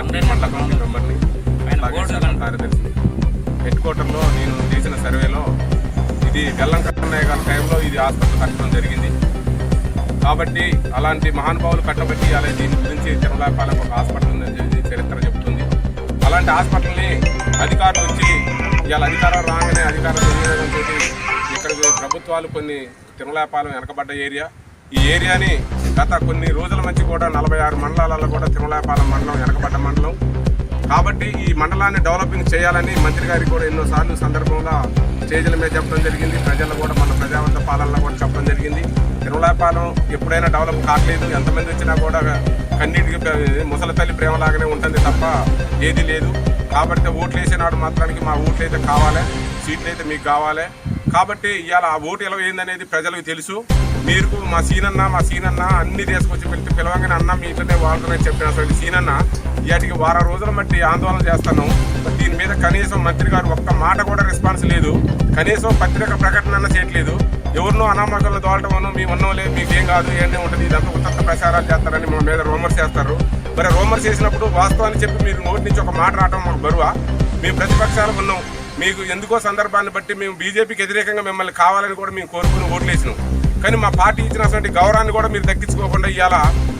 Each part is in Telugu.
మండల కమిటీ మెంబర్ని అలాగే శాఖ కార్యదర్శి హెడ్ క్వార్టర్లో నేను చేసిన సర్వేలో ఇది బెల్లం కన్నయ్య గారి టైంలో ఇది హాస్పిటల్ కట్టడం జరిగింది. కాబట్టి అలాంటి మహానుభావులు కట్టబట్టి అలా దీని గురించి తిరుమలాపాలకు ఒక హాస్పిటల్ ఉందని చరిత్ర చెబుతుంది అలాంటి హాస్పిటల్ని అధికారులు వచ్చి ఇవాళ అధికారం రాగానే అధికారం వినియోగంతో ఇక్కడికి ప్రభుత్వాలు కొన్ని తిరుమలాపాలెం వెనకబడ్డ ఏరియా. ఈ ఏరియాని గత కొన్ని రోజుల నుంచి కూడా నలభై ఆరు మండలాలలో కూడా తిరుమలాపాలెం మండలం వెనకబడ్డ మండలం. కాబట్టి ఈ మండలాన్ని డెవలపింగ్ చేయాలని మంత్రి గారికి కూడా ఎన్నోసార్లు సందర్భంగా స్టేజ్ల మీద చెప్పడం జరిగింది. ప్రజలు కూడా మన ప్రజావంత పాలనలో కూడా చెప్పడం జరిగింది. తిరుమలాపాలెం ఎప్పుడైనా డెవలప్ కావట్లేదు ఎంతమంది వచ్చినా కూడా కన్నీటికి ముసలి తల్లి ప్రేమలాగానే ఉంటుంది తప్ప ఏది లేదు. కాబట్టి ఓట్లు వేసేనాడు మాత్రానికి మా ఓట్లు అయితే కావాలి. సీట్లు అయితే మీకు కావాలి. కాబట్టి ఇవాళ ఆ ఓటు ఎలా ఏందనేది ప్రజలకు తెలుసు. మీరు మా సీనన్న మా సీనన్న అన్ని తీసుకొచ్చి పిలిచి పిలవంగానే అన్న మీ ఇంటనే వాడుతున్నాయని చెప్పిన అసలు సీనన్న. ఇవాటికి వారం రోజుల మట్టి ఆందోళన చేస్తాను దీని మీద కనీసం మంత్రి గారు ఒక్క మాట కూడా రెస్పాన్స్ లేదు. కనీసం పత్రిక ప్రకటన అన్న చేయట్లేదు. ఎవరినో అనామకులను దోలటమను మీ ఉన్నోలే మీకేం కాదు ఏంటనే ఉంటుంది ఇదంతా ఉత్తర ప్రచారాలు చేస్తారని మా మీద రోమర్స్ చేస్తారు. మరి రోమర్స్ చేసినప్పుడు వాస్తవాన్ని చెప్పి మీరు నోటి నుంచి ఒక మాట రావడం మాకు బరువా? మేము ప్రతిపక్షాలకు ఉన్నాం. మీకు ఎందుకో సందర్భాన్ని బట్టి మేము బీజేపీకి వ్యతిరేకంగా మిమ్మల్ని కావాలని కూడా మేము కోరుకుని ఓట్లు వేసినాం కానీ మా పార్టీ ఇచ్చినటువంటి గౌరవాన్ని కూడా మీరు దక్కించుకోకుండా ఇవాళ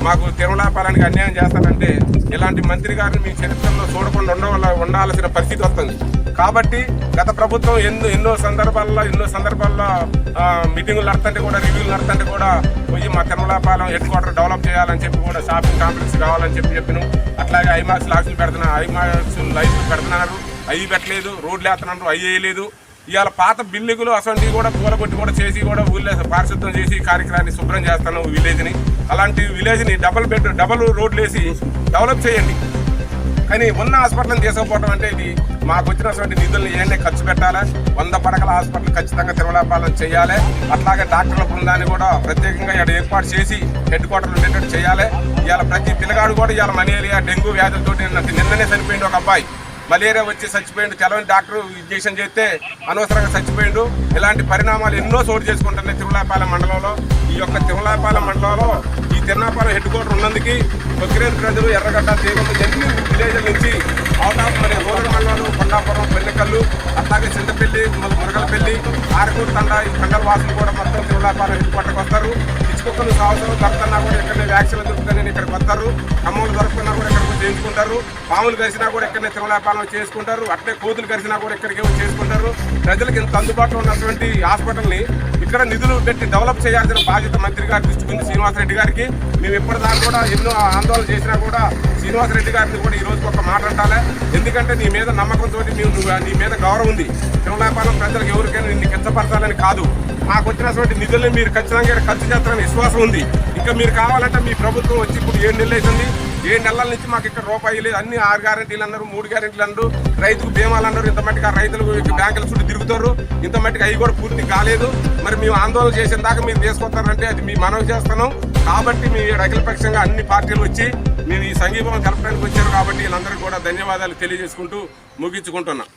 మాకు తిరుమలాపాలనికి అన్యాయం చేస్తారంటే ఇలాంటి మంత్రి గారిని మీ చరిత్రలో చూడకుండా ఉండవల్ల ఉండాల్సిన పరిస్థితి వస్తుంది. కాబట్టి గత ప్రభుత్వం ఎన్నో ఎన్నో సందర్భాల్లో ఎన్నో సందర్భాల్లో మీటింగులు నడుతుంటే కూడా రివ్యూలు నడుతుంటే కూడా పోయి మా తిరుమలాపాలెం హెడ్ క్వార్టర్ డెవలప్ చేయాలని చెప్పి కూడా షాపింగ్ కాంప్లెక్స్ కావాలని చెప్పి చెప్పినాం. అట్లాగే ఐమాక్స్ లాక్స్లు పెడుతున్నారు ఐమాక్స్ లైట్లు పెడుతున్నారు. అవి పెట్టలేదు రోడ్లు వేస్తున్నారు అవి వేయలేదు. ఇవాళ పాత బిల్లుగులు అసలు కూడా పూలగొట్టి కూడా చేసి కూడా ఊళ్ళో పారిశుద్ధం చేసి కార్యక్రమాన్ని శుభ్రం చేస్తాను విలేజ్ని. అలాంటి విలేజ్ని డబల్ బెడ్ డబల్ రోడ్లు వేసి డెవలప్ చేయండి. కానీ ఉన్న హాస్పిటల్ని తీసుకుపోవడం అంటే ఇది మాకు వచ్చినటువంటి నిధులను ఏంటంటే ఖర్చు పెట్టాలి? వంద పడకల హాస్పిటల్ ఖచ్చితంగా తిరుమలాపాలన చేయాలి. అట్లాగే డాక్టర్ల బృందాన్ని కూడా ప్రత్యేకంగా ఇక్కడ ఏర్పాటు చేసి హెడ్ క్వార్టర్లు ఉండేటట్టు చేయాలి. ఇవాళ ప్రతి పిల్లగాడు కూడా ఇవాళ మలేరియా డెంగ్యూ వ్యాధులతో నిన్ననే చనిపోయింది ఒక అబ్బాయి. మలేరియా వచ్చి చచ్చిపోయిండు. తెలవని డాక్టర్ ఇంజక్షన్ చేస్తే అనవసరంగా చచ్చిపోయిండు. ఇలాంటి పరిణామాలు ఎన్నో చోటు చేసుకుంటున్నాయి తిరుమలాపాలెం మండలంలో. ఈ యొక్క తిరుమలాపాలెం మండలంలో ఈ తిరునాపాలెం హెడ్ క్వార్టర్ ఉన్నందుకు కొక్కిరేని ప్రజలు ఎర్రగడ్డ తీగలు ఎన్ని విలేజ్ల నుంచి అవుట్ ఆఫ్ మరి రూరల్ మండలాలు కొండాపురం పెళ్ళికల్లు అట్లాగే చింతపల్లి మురగలపల్లి ఆరకూరు తండ ఈ తండల వాసులు కూడా మొత్తం తిరుమలాపాలెం హెడ్ క్వార్టర్కి వస్తారు. ఇచ్చుకుక్కలు సంవత్సరం దొరుకుతున్నా కూడా ఇక్కడ వ్యాక్సిన్లు దొరుకుతాయని ఇక్కడికి వస్తారు. అమ్మలు దొరుకుతున్నా కూడా చేయించుకుంటారు పాములు కలిసినా కూడా ఇక్కడనే తిరుమలాపాలెం చేసుకుంటారు. అట్లే కోతులు కలిసినా కూడా ఇక్కడికి చేసుకుంటారు. ప్రజలకు ఇంత అందుబాటులో ఉన్నటువంటి హాస్పిటల్ని ఇక్కడ నిధులు పెట్టి డెవలప్ చేయాల్సిన బాధ్యత మంత్రి గారు దృష్టికి శ్రీనివాసరెడ్డి గారికి. మేము ఇప్పటిదాకా కూడా ఎన్నో ఆందోళన చేసినా కూడా శ్రీనివాసరెడ్డి గారిని కూడా ఈ రోజు ఒక మాట అంటాలే. ఎందుకంటే నీ మీద నమ్మకంతో మేము నీ మీద గౌరవం ఉంది. తిరుమలాపాలెం ప్రజలకు ఎవరికైనా నిన్ను కించపరచాలని కాదు. మాకు వచ్చినటువంటి నిధుల్ని మీరు ఖచ్చితంగా ఖర్చు చేస్తారని విశ్వాసం ఉంది. ఇంకా మీరు కావాలంటే మీ ప్రభుత్వం వచ్చి ఇప్పుడు ఏడు నెలలు అవుతుంది. ఏడు నెలల నుంచి మాకు ఇక్కడ రూపాయి లేదు. అన్ని ఆరు గ్యారెంటీలు అన్నారు మూడు గ్యారెంటీలు అన్నారు. రైతుకు బీమాలు అన్నారు. ఇంత మట్టుగా రైతులు బ్యాంకుల చుట్టూ తిరుగుతారు. ఇంత మట్టుకు అవి కూడా పూర్తి కాలేదు. మరి మేము ఆందోళన చేసిన దాకా మీరు తీసుకొస్తారంటే అది మీ మనవి చేస్తున్నాం. కాబట్టి మీ అఖిలపక్షంగా అన్ని పార్టీలు వచ్చి మేము ఈ సంఘీభావం కలపడానికి వచ్చారు కాబట్టి వీళ్ళందరికీ కూడా ధన్యవాదాలు తెలియజేసుకుంటూ ముగించుకుంటున్నాం.